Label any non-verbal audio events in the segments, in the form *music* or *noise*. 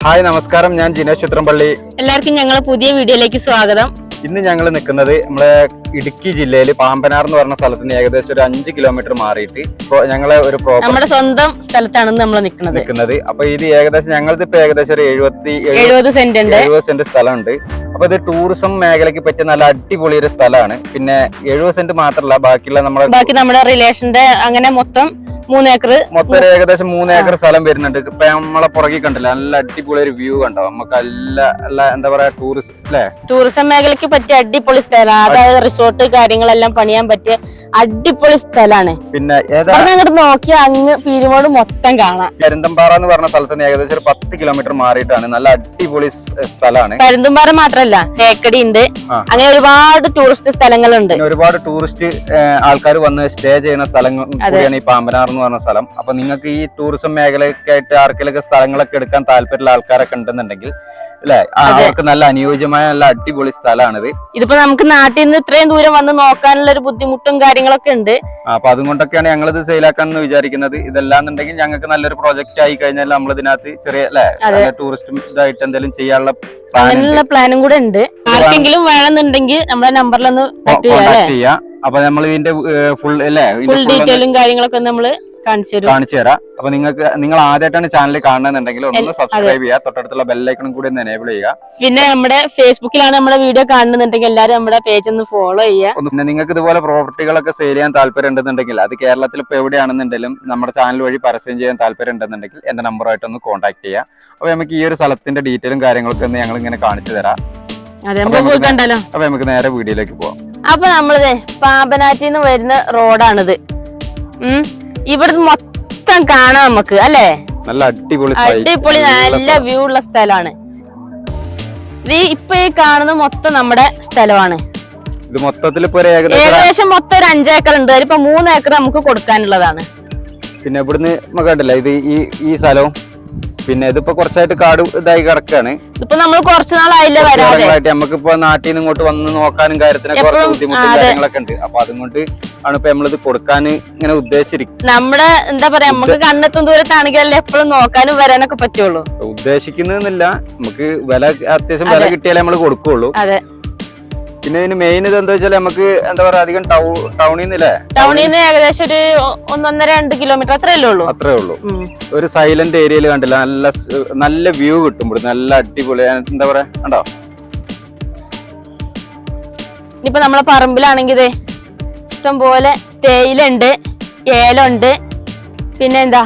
Hi നമസ്കാരം. ഞാൻ ജിനേഷ് ചിത്രംപള്ളി എല്ലാവർക്കും ഞങ്ങളെ പുതിയ വീഡിയോയിലേക്ക് സ്വാഗതം. ഇന്ന് ഞങ്ങൾ നിൽക്കുന്നത് നമ്മളെ ഇടുക്കി ജില്ലയിൽ പാമ്പനാർ എന്ന് പറഞ്ഞ സ്ഥലത്ത് നിന്ന് ഏകദേശം ഒരു അഞ്ച് കിലോമീറ്റർ മാറിയിട്ട് ഞങ്ങളെ ഒരു നമ്മുടെ സ്വന്തം സ്ഥലത്താണ് നമ്മൾ നിൽക്കുന്നത് നിൽക്കുന്നത്. അപ്പൊ ഇത് ഏകദേശം ഞങ്ങൾക്ക് ഇപ്പൊ ഏകദേശം ഒരു എഴുപത്തി എഴുപത് സെന്റ് ഉണ്ട്. എഴുപത് സെന്റ് സ്ഥലമുണ്ട്. അപ്പൊ ഇത് ടൂറിസം മേഖലയ്ക്ക് പറ്റിയ നല്ല അടിപൊളി ഒരു സ്ഥലമാണ്. പിന്നെ എഴുപത് സെന്റ് മാത്രമല്ല ബാക്കിയുള്ള നമ്മുടെ ബാക്കി നമ്മുടെ റിലേഷന്റെ അങ്ങനെ മൊത്തം മൂന്ന് ഏക്കർ മൊത്തം ഏകദേശം മൂന്ന് ഏക്കർ സ്ഥലം വരുന്നുണ്ട്. ഇപ്പൊ നമ്മളെ പുറകെ കണ്ടില്ല നല്ല അടിപൊളി ഒരു വ്യൂ കണ്ടോ? നമുക്ക് നല്ല എന്താ പറയാ ടൂറിസ്റ്റ് അല്ലേ ടൂറിസം മേഖലയ്ക്ക് പറ്റിയ അടിപൊളി സ്ഥലമാണ് അതായത് റിസോർട്ട് കാര്യങ്ങളെല്ലാം പണിയാൻ പറ്റിയ അടിപൊളി സ്ഥലമാണ് പിന്നെ അങ്ങോട്ട് നോക്കി അങ്ങ് പീരുമോട് മൊത്തം കാണാം. പെരുന്തമ്പാറ എന്ന് പറഞ്ഞ സ്ഥലത്ത് നിന്ന് ഏകദേശം ഒരു പത്ത് കിലോമീറ്റർ മാറിയിട്ടാണ്. നല്ല അടിപൊളി സ്ഥലമാണ് പരുന്തുംപാറ മാത്രല്ല തേക്കടി ഉണ്ട്. അങ്ങനെ ഒരുപാട് ടൂറിസ്റ്റ് സ്ഥലങ്ങളുണ്ട്. ഒരുപാട് ടൂറിസ്റ്റ് ആൾക്കാർ വന്ന് സ്റ്റേ ചെയ്യുന്ന സ്ഥലങ്ങൾ കൂടിയാണ് ഈ പാമ്പനാർ എന്ന് പറഞ്ഞ സ്ഥലം. അപ്പൊ നിങ്ങൾക്ക് ഈ ടൂറിസം മേഖലയ്ക്കായിട്ട് ആർക്കെങ്കിലും സ്ഥലങ്ങളൊക്കെ എടുക്കാൻ താല്പര്യമുള്ള ആൾക്കാരൊക്കെ ഉണ്ടെന്നുണ്ടെങ്കിൽ അല്ലെ? അവർക്ക് നല്ല അനുയോജ്യമായ നല്ല അടിപൊളി സ്ഥലമാണിത്. ഇതിപ്പോ നമുക്ക് നാട്ടിൽ നിന്ന് ഇത്രയും ദൂരം വന്ന് നോക്കാനുള്ള ഒരു ബുദ്ധിമുട്ടും കാര്യങ്ങളൊക്കെ ഉണ്ട്. അപ്പൊ അതുകൊണ്ടൊക്കെയാണ് ഞങ്ങൾ ഇത് സെയിലാക്കാന്ന് വിചാരിക്കുന്നത്. ഇതല്ലാന്നുണ്ടെങ്കിൽ ഞങ്ങൾക്ക് നല്ലൊരു പ്രോജക്റ്റ് ആയി കഴിഞ്ഞാൽ നമ്മൾ ഇതിനകത്ത് ചെറിയ അല്ലെ ടൂറിസ്റ്റ് ഇതായിട്ട് എന്തെങ്കിലും ചെയ്യാനുള്ള അങ്ങനെയുള്ള പ്ലാനും കൂടെ ഉണ്ട്. ആർക്കെങ്കിലും വേണമെന്നുണ്ടെങ്കിൽ നമ്മുടെ നമ്പറിലൊന്ന് ചെയ്യാം. അപ്പൊ നമ്മൾ ഇതിന്റെ ഫുൾ അല്ലേ? ഫുൾ ഡീറ്റെയിലും കാര്യങ്ങളൊക്കെ നമ്മൾ കാണിച്ചു തരും. അപ്പൊ നിങ്ങൾക്ക് നിങ്ങൾ ആദ്യമായിട്ടാണ് ചാനൽ കാണുന്നുണ്ടെങ്കിൽ ഒന്ന് സബ്സ്ക്രൈബ് ചെയ്യുക. തൊട്ടടുത്തുള്ള ബെല്ലൈക്കണും കൂടി ഒന്ന് എനേബിൾ ചെയ്യുക. പിന്നെ നമ്മുടെ ഫേസ്ബുക്കിലാണ് നമ്മുടെ വീഡിയോ കാണുന്നുണ്ടെങ്കിൽ എല്ലാരും നമ്മുടെ പേജ് ഒന്ന് ഫോളോ ചെയ്യുക. പിന്നെ നിങ്ങൾക്ക് ഇതുപോലെ പ്രോപ്പർട്ടികളൊക്കെ സെയിൽ ചെയ്യാൻ താല്പര്യം ഉണ്ടെന്നുണ്ടെങ്കിൽ അത് കേരളത്തിൽ ഇപ്പോൾ എവിടെയാണെന്നുണ്ടെങ്കിലും നമ്മുടെ ചാനൽ വഴി പരസ്യം ചെയ്യാൻ താല്പര്യം ഉണ്ടെന്നുണ്ടെങ്കിൽ എന്റെ നമ്പറുമായിട്ട് ഒന്ന് കോൺടാക്ട് ചെയ്യുക. അപ്പൊ നമുക്ക് ഈ ഒരു സ്ഥലത്തിന്റെ ഡീറ്റെയിലും കാര്യങ്ങളൊക്കെ ഒന്ന് ഞങ്ങൾ ഇങ്ങനെ കാണിച്ചു തരാം. അപ്പൊ നമുക്ക് നേരെ വീഡിയോയിലേക്ക് പോവാം. അപ്പൊ നമ്മളിത് പാമ്പനാറ്റിൽ നിന്ന് വരുന്ന റോഡാണിത്. ഉം. ഇവിടുന്ന് മൊത്തം കാണാം നമുക്ക് അല്ലേ? നല്ല അടിപൊളി. അടിപൊളി നല്ല വ്യൂ ഉള്ള സ്ഥലമാണ്. ഇത് ഇപ്പൊ ഈ കാണുന്ന മൊത്തം നമ്മുടെ സ്ഥലമാണ്. ഇത് മൊത്തത്തിൽ ഇപ്പൊ ഏകദേശം മൊത്തം ഒരു അഞ്ചേക്കർ ഉണ്ട് അതിലിപ്പോ മൂന്ന് ഏക്കർ നമുക്ക് കൊടുക്കാനുള്ളതാണ്. പിന്നെ ഇവിടുന്ന് കണ്ടില്ല ഇത് ഈ ഈ സ്ഥലവും. പിന്നെ ഇതിപ്പോ കുറച്ചായിട്ട് കാട് ഇതായി കിടക്കാണ്. ഇപ്പൊ നമ്മൾ കുറച്ചു നാളായില്ലേ വരാതെ? നമുക്കിപ്പോ നാട്ടിൽ നിന്ന് ഇങ്ങോട്ട് വന്ന് നോക്കാനും കാര്യത്തിനൊക്കെ കുറച്ച് ബുദ്ധിമുട്ടും കാര്യങ്ങളൊക്കെ ഉണ്ട് അപ്പൊ അതുകൊണ്ട് ആണ് ഇപ്പൊ നമ്മളിത് കൊടുക്കാൻ ഇങ്ങനെ ഉദ്ദേശിച്ചിരിക്കുന്നത് നമ്മുടെ എന്താ പറയാ നമുക്ക് കണ്ണെത്തും ദൂരത്താണെങ്കിലല്ലേ എപ്പോഴും നോക്കാനും വരാനൊക്കെ പറ്റുള്ളൂ. ഉദ്ദേശിക്കുന്നില്ല നമുക്ക് വില അത്യാവശ്യം വില കിട്ടിയാലേ നമ്മൾ കൊടുക്കുള്ളൂ. പിന്നെ ഇതിന് മെയിൻ ഇത് എന്താ വെച്ചാൽ നമുക്ക് എന്താ പറയാ അധികം ടൗണിൽ നിന്നല്ലേ ടൗണിൽ നിന്ന് ഏകദേശം ഒരു ഒന്നൊന്നര രണ്ട് കിലോമീറ്റർ അത്രയല്ലേ ഉള്ളൂ. അത്രേ ഉള്ളൂ. ഒരു സൈലന്റ് ഏരിയയിൽ കണ്ടില്ല. നല്ല നല്ല വ്യൂ കിട്ടും ഇവിടെ നല്ല അടിപൊളി എന്താ പറയാ കണ്ടോ? ഇനിയിപ്പോ നമ്മളെ പറമ്പിലാണെങ്കിൽ ഇഷ്ടംപോലെ ഇഷ്ടം പോലെ തേയിലുണ്ട് ഏലുണ്ട് പിന്നെ എന്താ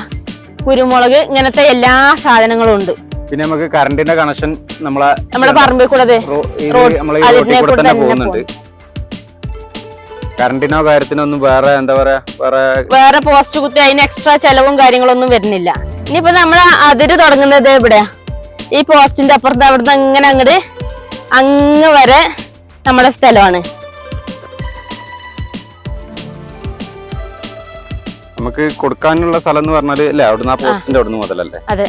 കുരുമുളക് ഇങ്ങനത്തെ എല്ലാ സാധനങ്ങളും ഉണ്ട്. പിന്നെ നമുക്ക് കറണ്ടിന്റെ കണക്ഷൻ നമ്മളെ നമ്മുടെ പറമ്പിൽ കൂടെ നമ്മളെ തന്നെ പോകുന്നുണ്ട്. കറണ്ടിനോ കാര്യത്തിനോ ഒന്നും വേറെ എന്താ പറയാ വേറെ വേറെ പോസ്റ്റ് കുത്തി അതിന് എക്സ്ട്രാ ചെലവും കാര്യങ്ങളൊന്നും വരുന്നില്ല. ഇനിയിപ്പോ നമ്മളെ അതിര് തുടങ്ങുന്നത് എവിടെയാ ഈ പോസ്റ്റിന്റെ അപ്പുറത്ത് അവിടുന്ന് അങ്ങനെ അങ്ങട് അങ്ങ് വരെ നമ്മുടെ സ്ഥലമാണ്. നമുക്ക് കൊടുക്കാനുള്ള സ്ഥലം എന്ന് പറഞ്ഞാൽ അല്ലേ അവിടുന്ന് ആ പോസ്റ്റിന്റെ അവിടുന്ന് മുതലല്ലേ? അതെ.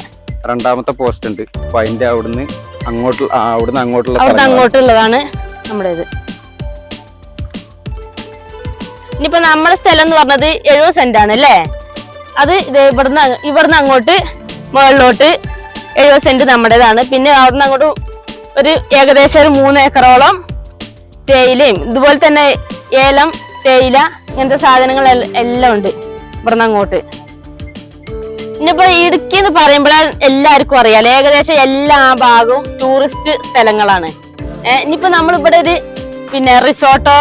രണ്ടാമത്തെ പോസ്റ്റ് ഉണ്ട്. അപ്പൊ അതിന്റെ അവിടുന്ന് അങ്ങോട്ട് അവിടുന്ന് അങ്ങോട്ടുള്ള അവിടുന്ന് അങ്ങോട്ടുള്ളതാണ് നമ്മുടെ ഇത് ഇനിയിപ്പോ നമ്മുടെ സ്ഥലം എന്ന് പറഞ്ഞത് എഴുപത് സെന്റ് ആണ് അല്ലേ? അത് ഇത് ഇവിടുന്ന് ഇവിടുന്ന് അങ്ങോട്ട് മുകളിലോട്ട് എഴുപത് സെന്റ് നമ്മുടേതാണ്. പിന്നെ അവിടുന്ന് അങ്ങോട്ട് ഒരു ഏകദേശം ഒരു മൂന്ന് ഏക്കറോളം തേയിലയും ഇതുപോലെ തന്നെ ഏലം തേയില ഇങ്ങനത്തെ സാധനങ്ങൾ എല്ലാം ഉണ്ട് ഇവിടുന്ന് അങ്ങോട്ട്. ഇനിയിപ്പോ ഇടുക്കി എന്ന് പറയുമ്പോഴാണ് എല്ലാവർക്കും അറിയാം. ഏകദേശം എല്ലാ ഭാഗവും ടൂറിസ്റ്റ് സ്ഥലങ്ങളാണ്. ഇനിയിപ്പോ നമ്മളിവിടെ ഒരു പിന്നെ റിസോർട്ടോ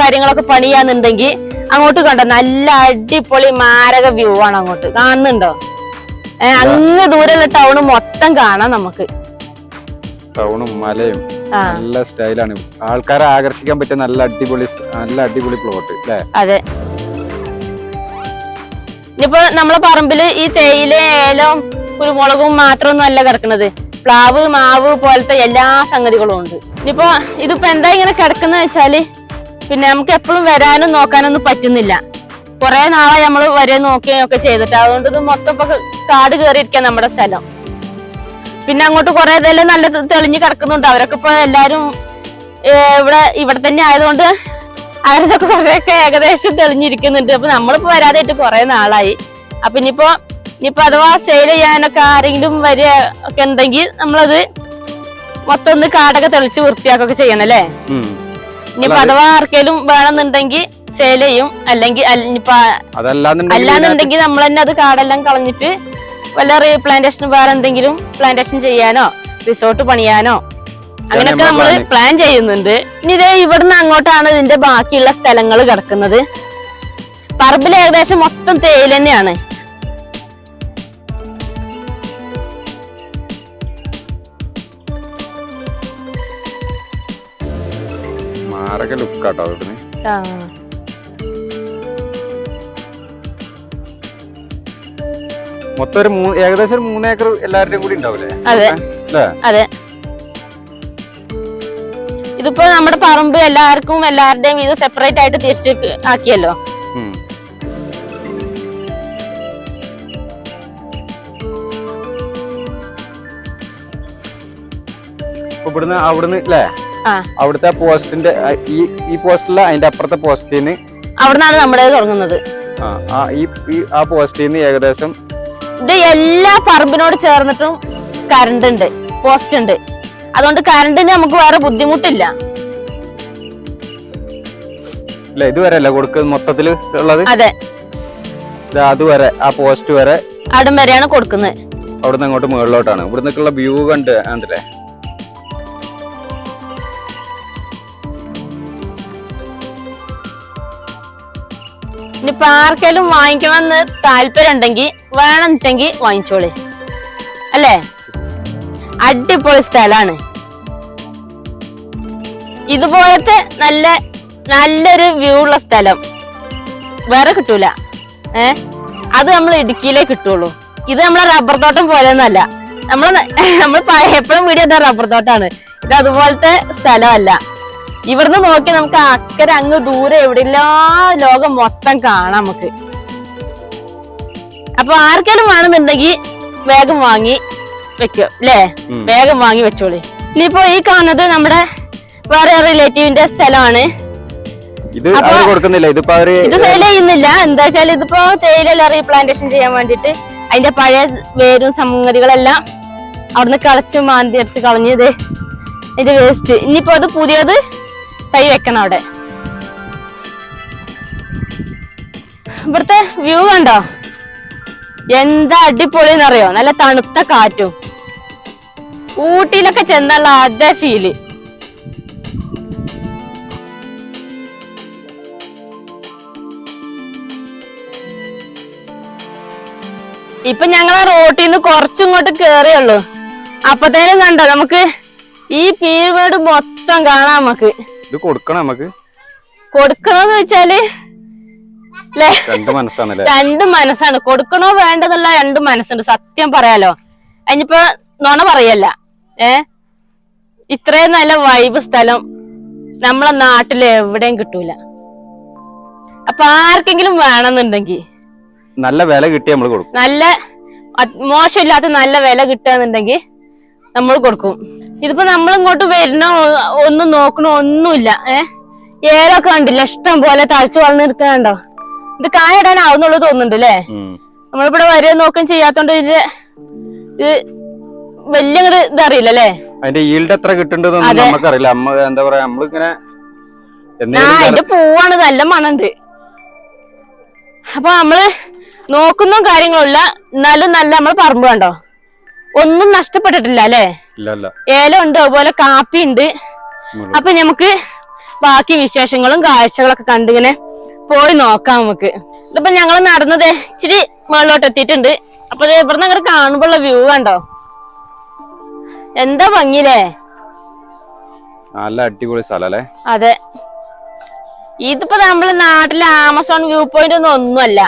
കാര്യങ്ങളൊക്കെ പണിയാന്നുണ്ടെങ്കിൽ അങ്ങോട്ട് കണ്ടോ? നല്ല അടിപൊളി മാരക വ്യൂ ആണ് അങ്ങോട്ട്. കാണുന്നുണ്ടോ? ഏഹ് അങ്ങ് ദൂരെയുള്ള ടൗണ് മൊത്തം കാണാം നമുക്ക്. ടൗണും മലയും നല്ല സ്റ്റൈലാണ് ആൾക്കാരെ ആകർഷിക്കാൻ പറ്റിയ നല്ല അടിപൊളി നല്ല അടിപൊളി പ്ലോട്ട് അല്ലേ അതെ. ഇനിയിപ്പോ നമ്മളെ പറമ്പിൽ ഈ തേയില ഏലം കുരുമുളകും മാത്രമൊന്നും അല്ല കിടക്കുന്നത് പ്ലാവ് മാവ് പോലത്തെ എല്ലാ സംഗതികളും ഉണ്ട്. ഇനിയിപ്പോ ഇതിപ്പോ എന്താ ഇങ്ങനെ കിടക്കുന്ന വെച്ചാൽ പിന്നെ നമുക്ക് എപ്പോഴും വരാനും നോക്കാനൊന്നും പറ്റുന്നില്ല. കുറെ നാളായി നമ്മൾ വരെ നോക്കുകയും ഒക്കെ ചെയ്തിട്ട്. അതുകൊണ്ട് ഇത് മൊത്തം ഇപ്പൊ കാട് കയറിയിരിക്കാൻ നമ്മുടെ സ്ഥലം. പിന്നെ അങ്ങോട്ട് കുറെ ഇതെല്ലാം നല്ല തെളിഞ്ഞു കിടക്കുന്നുണ്ട്. അവരൊക്കെ ഇപ്പൊ എല്ലാരും ഇവിടെ ഇവിടെ തന്നെ ആയതുകൊണ്ട് അവരതൊക്കെ കുറേയൊക്കെ ഏകദേശം തെളിഞ്ഞിരിക്കുന്നുണ്ട്. അപ്പൊ നമ്മളിപ്പോ വരാതായിട്ട് കുറെ നാളായി. അപ്പൊ ഇനിയിപ്പോ ഇനിയിപ്പോ അഥവാ സെയിൽ ചെയ്യാനൊക്കെ ആരെങ്കിലും വരിക ഒക്കെ ഉണ്ടെങ്കിൽ നമ്മളത് മൊത്തം ഒന്ന് കാടൊക്കെ തെളിച്ച് വൃത്തിയാക്കൊക്കെ ചെയ്യണം അല്ലേ? ഇനിയിപ്പോ അഥവാ ആർക്കേലും വേണമെന്നുണ്ടെങ്കിൽ സെയിൽ ചെയ്യും. അല്ലെങ്കിൽ അല്ലാന്നുണ്ടെങ്കിൽ നമ്മൾ തന്നെ അത് കാടെല്ലാം കളഞ്ഞിട്ട് വല്ല റീപ്ലാന്റേഷൻ വേറെ എന്തെങ്കിലും പ്ലാന്റേഷൻ ചെയ്യാനോ റിസോർട്ട് പണിയാനോ അങ്ങനെയൊക്കെ നമ്മൾ പ്ലാൻ ചെയ്യുന്നുണ്ട്. ഇനി ഇതേ ഇവിടുന്ന് അങ്ങോട്ടാണ് ഇതിന്റെ ബാക്കിയുള്ള സ്ഥലങ്ങൾ കിടക്കുന്നത്. പറമ്പിൽ ഏകദേശം മൊത്തം തേയില തന്നെയാണ്. ലുക്കാട്ടോ. മൊത്തം ഒരു ഏകദേശം ഒരു മൂന്നേക്കർ എല്ലാവരുടെയും കൂടി ഉണ്ടാവില്ലേ? അതെ. അതെ. ഇതിപ്പോ നമ്മുടെ പറമ്പ് എല്ലാവർക്കും എല്ലാവരുടെയും ഇത് സെപ്പറേറ്റ് ആയിട്ട് തിരിച്ച് ആക്കിയല്ലോ. ഇവിടുന്ന് അവിടുന്ന് അല്ലേ അവിടുത്തെ പോസ്റ്റിന്റെ ഈ ഈ പോസ്റ്റിലെ അതിന്റെ അപ്പുറത്തെ പോസ്റ്റിന് അവിടുന്നാണ് നമ്മുടെ തുടങ്ങുന്നത്. ആ ഈ ആ പോസ്റ്റിൽ നിന്ന് ഏകദേശം ഇത് എല്ലാ പറമ്പിനോട് ചേർന്നിട്ടും കറണ്ട് ഉണ്ട് പോസ്റ്റ് ഉണ്ട്. അതുകൊണ്ട് കറണ്ടിന് നമുക്ക് വേറെ ബുദ്ധിമുട്ടില്ല. അല്ല ഇതുവരെ അല്ല കൊടുക്കുന്നത് മൊത്തത്തിൽ ഉള്ളത്? അതെ. അതുവരെ ആ പോസ്റ്റ് വരെ. അവിടം വരെയാണ് കൊടുക്കുന്നത്. അവിടുന്ന് അങ്ങോട്ട് മുകളിലോട്ടാണ്. ഇവിടുന്നൊക്കെയുള്ള വ്യൂ കണ്ട് ആണ്ടല്ലേ ഇനിയിപ്പൊ ആർക്കെങ്കിലും വാങ്ങിക്കണമെന്ന് താല്പര്യം ഉണ്ടെങ്കിൽ വേണം വെച്ചെങ്കിൽ വാങ്ങിച്ചോളി. അല്ലേ? അടിപൊളി സ്ഥലമാണ് ഇതുപോലത്തെ നല്ല നല്ലൊരു വ്യൂ ഉള്ള സ്ഥലം വേറെ കിട്ടൂല. ഏ? അത് നമ്മൾ ഇടുക്കിയിലേ കിട്ടുള്ളൂ. ഇത് നമ്മളെ റബ്ബർ തോട്ടം പോലെയൊന്നല്ല നമ്മൾ *laughs* നമ്മൾ എപ്പോഴും വീഡിയോ റബ്ബർ തോട്ടമാണ് ഇത് അതുപോലത്തെ സ്ഥലമല്ല. ഇവിടുന്ന് നോക്കി നമുക്ക് അക്കരെ അങ്ങ് ദൂരെ എവിടെയില്ലാ ലോകം മൊത്തം കാണാം നമുക്ക്. അപ്പൊ ആർക്കെങ്കിലും വേണമെന്നുണ്ടെങ്കിൽ വേഗം വാങ്ങി. വെക്കോ അല്ലേ വേഗം വാങ്ങി വെച്ചോളി. ഇനിയിപ്പോ ഈ കാണുന്നത് നമ്മുടെ വേറെ റിലേറ്റീവിന്റെ സ്ഥലമാണ്. ഇത് കൊടുക്കുന്നില്ല. ഇതിപ്പോ ഇത് സെയിൽ ചെയ്യുന്നില്ല. എന്താ വെച്ചാൽ ഇതിപ്പോ തേയിലല്ല റീപ്ലാന്റേഷൻ ചെയ്യാൻ വേണ്ടിട്ട് അതിന്റെ പഴയ വേരും സംഗതികളെല്ലാം അവിടുന്ന് കളച്ച് മാന്തി എടുത്ത് കളഞ്ഞത് അതിന്റെ വേസ്റ്റ് ഇനിയിപ്പോ അത് പുതിയത് തൈ വെക്കണം അവിടെ. ഇവിടുത്തെ വ്യൂ കണ്ടോ? എന്താ അടിപൊളി എന്നറിയോ നല്ല തണുത്ത കാറ്റും. ഊട്ടിയിലൊക്കെ ചെന്നുള്ള അതേ ഫീൽ ഇപ്പൊ ഞങ്ങളെ റോട്ടിൽ നിന്ന് കുറച്ചിങ്ങോട്ട് കേറിയുള്ളൂ. അപ്പത്തേനും കണ്ടോ നമുക്ക് ഈ പീരുമേട് മൊത്തം കാണാം നമുക്ക്. ഇത് കൊടുക്കണം നമുക്ക്? കൊടുക്കണോന്ന് വെച്ചാൽ രണ്ടു മനസ്സാണല്ലേ? രണ്ട് മനസ്സാണ്. കൊടുക്കണോ വേണ്ടതല്ല രണ്ട് മനസ്സുണ്ട്. സത്യം പറയാലോ. അതിനിപ്പോ നുണ പറയല്ല. ഏ? ഇത്രയും നല്ല വൈബ് സ്ഥലം നമ്മളെ നാട്ടിൽ എവിടെയും കിട്ടൂല. അപ്പൊ ആർക്കെങ്കിലും വേണമെന്നുണ്ടെങ്കിൽ നല്ല വില കിട്ടി നമ്മൾ കൊടുക്കും. നല്ല മോശമില്ലാത്ത നല്ല വില കിട്ടുകയെന്നുണ്ടെങ്കിൽ നമ്മൾ കൊടുക്കും. ഇതിപ്പോ നമ്മൾ ഇങ്ങോട്ട് വരണോ ഒന്നും നോക്കണോ ഒന്നുമില്ല. ഏ? ഏലൊക്കെ കണ്ടില്ല? ഇഷ്ടം പോലെ തഴച്ചു വളർന്നു നിൽക്കണുണ്ടോ ഇത് കായ ഇടാനാവുന്നുള്ളൂ തോന്നുന്നുണ്ട് അല്ലേ. നമ്മളിവിടെ വരെ നോക്കുകയും ചെയ്യാത്തോണ്ട് ഇതിന്റെ ഇത് വലിയ ഇതറിയില്ല അല്ലേ അതിന്റെ ഈൽഡ് എത്ര കിട്ടുന്നുണ്ടെന്നൊന്നും അതെ. നമുക്കറിയില്ല. അമ്മ എന്താ പറയാ നമ്മളിങ്ങനെ അതിന്റെ പൂവാണ് നല്ല മണുണ്ട് അപ്പൊ നമ്മൾ നോക്കുന്ന കാര്യങ്ങളുമില്ല. എന്നാലും നല്ല നമ്മൾ പറമ്പ് കണ്ടോ? ഒന്നും നഷ്ടപ്പെട്ടിട്ടില്ല അല്ലേ? ഏലം ഉണ്ട് അതുപോലെ കാപ്പി ഉണ്ട്. അപ്പൊ നമുക്ക് ബാക്കി വിശേഷങ്ങളും കാഴ്ചകളൊക്കെ കണ്ടിങ്ങനെ പോയി നോക്കാം നമുക്ക്. ഇതിപ്പോ ഞങ്ങൾ നടന്നത് ഇച്ചിരി മുകളിലോട്ട് എത്തിയിട്ടുണ്ട് അപ്പൊ ഇവിടുന്ന് അങ്ങനെ കാണുമ്പോഴുള്ള വ്യൂ കണ്ടോ? എന്താ ഭംഗിലേ നല്ല അടിപൊളി സ്ഥലല്ലേ? അതെ. ഇതിപ്പോ നമ്മൾ നാട്ടിലെ ആമസോൺ വ്യൂ പോയിന്റ് ഒന്നും ഒന്നുമല്ല.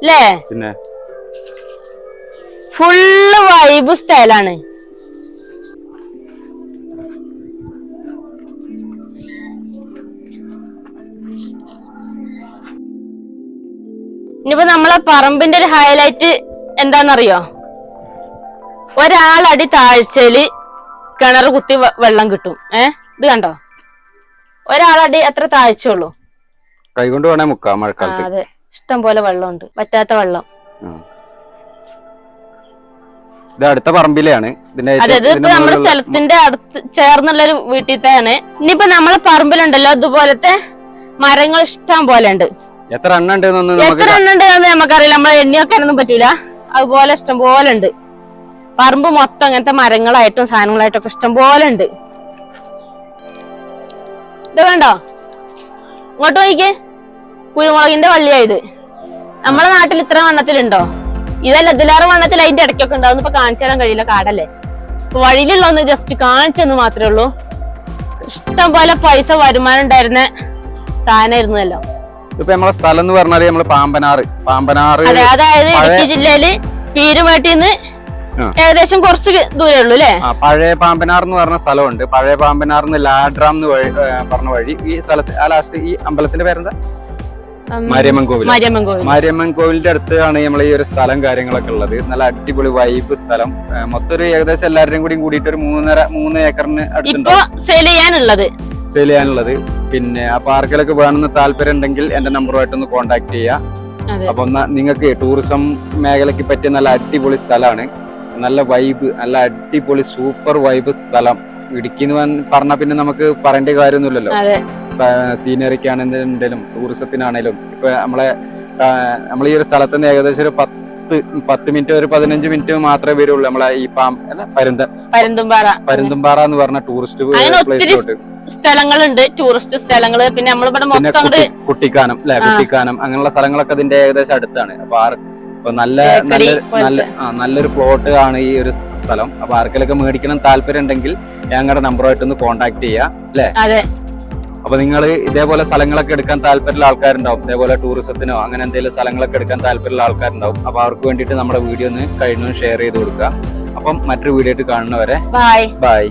അല്ലേ പിന്നെ? ഫുള്ള് വൈബ് സ്ഥലാണ്. ഇനിയിപ്പോ നമ്മളെ പറമ്പിന്റെ ഒരു ഹൈലൈറ്റ് എന്താണെന്നറിയോ? ഒരാളടി താഴ്ചയിൽ കിണർ കുത്തി വെള്ളം കിട്ടും. ഏ? ഇത് കണ്ടോ? ഒരാളടി എത്ര താഴ്ചയുള്ളൂ. കൈകൊണ്ട് വേണേ മുക്കാം മഴക്കാലത്ത്. അതെ. ഇഷ്ടം പോലെ വെള്ളമുണ്ട്. പറ്റാത്ത വെള്ളം. ഇത് അടുത്ത പറമ്പിലെയാണ്. ഇതിന്റെ അതെ ഇപ്പൊ നമ്മുടെ സ്ഥലത്തിന്റെ അടുത്ത് ചേർന്നുള്ള ഒരു വീട്ടിലത്തെയാണ് ഇനിയിപ്പോ നമ്മളെ പറമ്പിലുണ്ടല്ലോ അതുപോലത്തെ മരങ്ങൾ ഇഷ്ടം പോലെ ഉണ്ട്. എത്ര എണ്ണ ഉണ്ട് എത്ര എണ്ണ ഉണ്ട് നമുക്കറിയില്ല. നമ്മളെ എണ്ണിയൊക്കെ പറ്റൂല. അതുപോലെ ഇഷ്ടം പോലെ ഉണ്ട്. പറമ്പ് മൊത്തം അങ്ങനത്തെ മരങ്ങളായിട്ടും സാധനങ്ങളായിട്ടും ഒക്കെ ഇഷ്ടംപോലെ ഉണ്ട്. ഇത് കണ്ടോ? ഇങ്ങോട്ട് നോക്കിക്കേ. കുരുമുളകിന്റെ വള്ളിയായത് നമ്മളെ നാട്ടിൽ ഇത്ര വണ്ണത്തിലുണ്ടോ? ഇതല്ല ഇതിലേറെ വണ്ണത്തിൽ അതിന്റെ ഇടയ്ക്കൊക്കെ ഉണ്ടാവും ഇപ്പൊ കാണിച്ചു തരാൻ കഴിയില്ല കാടല്ലേ? വഴിയിലുള്ള ഒന്ന് ജസ്റ്റ് കാണിച്ചെന്ന് മാത്രമേ ഉള്ളൂ. ഇഷ്ടം പോലെ പൈസ വരുമാനം ഉണ്ടായിരുന്ന സാധനമായിരുന്നല്ലോ. ഇപ്പൊ നമ്മളെ സ്ഥലം എന്ന് പറഞ്ഞാൽ നമ്മൾ പാമ്പനാറ്. പാമ്പനാറ് അതെ അതായത് ഇടുക്കി ജില്ലയിൽ പീരുമേട്ടിന്ന്. ഏകദേശം കുറച്ച് ദൂരേ ഉള്ളൂ അല്ലേ പഴയ പാമ്പനാർ എന്ന് പറഞ്ഞ സ്ഥലമുണ്ട്. പഴയ പാമ്പനാർ എന്ന് ലാഡ്രാം എന്ന് പറഞ്ഞ വഴി ഈ സ്ഥലത്ത് ആ ലാസ്റ്റ് ഈ അമ്പലത്തിന്റെ പേരെന്താ? മാരിയമ്മൻ കോവിൽ മാരിയമ്മൻ കോവിലിന്റെ അടുത്താണ് നമ്മൾ ഈ ഒരു സ്ഥലം കാര്യങ്ങളൊക്കെ ഉള്ളത്. നല്ല അടിപൊളി വൈബ് സ്ഥലം. മൊത്തം ഒരു ഏകദേശം എല്ലാവരുടെയും കൂടി കൂടിയിട്ട് ഒരു മൂന്നര മൂന്ന് ഏക്കറിന് അടുത്തുണ്ട് അടുത്തുണ്ടാവും സെയിൽ ചെയ്യാനുള്ളത്. സെയിൽ ചെയ്യാനുള്ളത്. പിന്നെ ആ പാർക്കിലൊക്കെ വേണമെന്ന് താല്പര്യം ഉണ്ടെങ്കിൽ എന്റെ നമ്പറുമായിട്ടൊന്ന് കോൺടാക്ട് ചെയ്യുക ചെയ്യാം. അപ്പൊ നിങ്ങൾക്ക് ടൂറിസം മേഖലയ്ക്ക് പറ്റിയ നല്ല അടിപൊളി സ്ഥലമാണ്. നല്ല വൈബ് നല്ല അടിപൊളി സൂപ്പർ വൈബ് സ്ഥലം. ഇടുക്കി എന്ന് പറഞ്ഞാൽ പിന്നെ നമുക്ക് പറയേണ്ട കാര്യമൊന്നുമില്ലല്ലോ. സീനറിക്ക് ആണെന്നുണ്ടെങ്കിലും ടൂറിസത്തിനാണേലും ഇപ്പൊ നമ്മളെ നമ്മൾ ഈ ഒരു സ്ഥലത്ത് നിന്ന് ഏകദേശം ഒരു പത്ത് പത്ത് മിനിറ്റ് ഒരു പതിനഞ്ച് മിനിറ്റ് മാത്രമേ വരുള്ളൂ നമ്മളെ ഈ പാം പരുന്ത പരുന്തുംപാറ. പരുന്തുംപാറ എന്ന് പറഞ്ഞ ടൂറിസ്റ്റ് പ്ലേസിലോട്ട് സ്ഥലങ്ങളുണ്ട് ടൂറിസ്റ്റ് സ്ഥലങ്ങൾ പിന്നെ നമ്മളിവിടെ കുട്ടിക്കാനം അല്ലെ. കുട്ടിക്കാനം അങ്ങനെയുള്ള സ്ഥലങ്ങളൊക്കെ അതിന്റെ ഏകദേശം അടുത്താണ്. അപ്പൊ ആർ ഇപ്പൊ നല്ല നല്ല നല്ല ആ, നല്ലൊരു പ്ലോട്ട് ആണ് ഈ ഒരു സ്ഥലം. അപ്പൊ ആർക്കെങ്കിലൊക്കെ മേടിക്കണം താല്പര്യം ഉണ്ടെങ്കിൽ ഞങ്ങളുടെ നമ്പറുമായിട്ടൊന്ന് കോൺടാക്ട് ചെയ്യാ അല്ലേ? അപ്പൊ നിങ്ങൾ ഇതേപോലെ സ്ഥലങ്ങളൊക്കെ എടുക്കാൻ താല്പര്യമുള്ള ആൾക്കാരുണ്ടാവും. ഇതേപോലെ ടൂറിസത്തിനോ അങ്ങനെ എന്തെങ്കിലും സ്ഥലങ്ങളൊക്കെ എടുക്കാൻ താല്പര്യമുള്ള ആൾക്കാരുണ്ടാവും. അപ്പൊ അവർക്ക് വേണ്ടിയിട്ട് നമ്മുടെ വീഡിയോ ഒന്ന് കഴിഞ്ഞു ഷെയർ ചെയ്ത് കൊടുക്കുക. അപ്പം മറ്റൊരു വീഡിയോ ആയിട്ട് കാണുന്നവരെ ബൈ ബൈ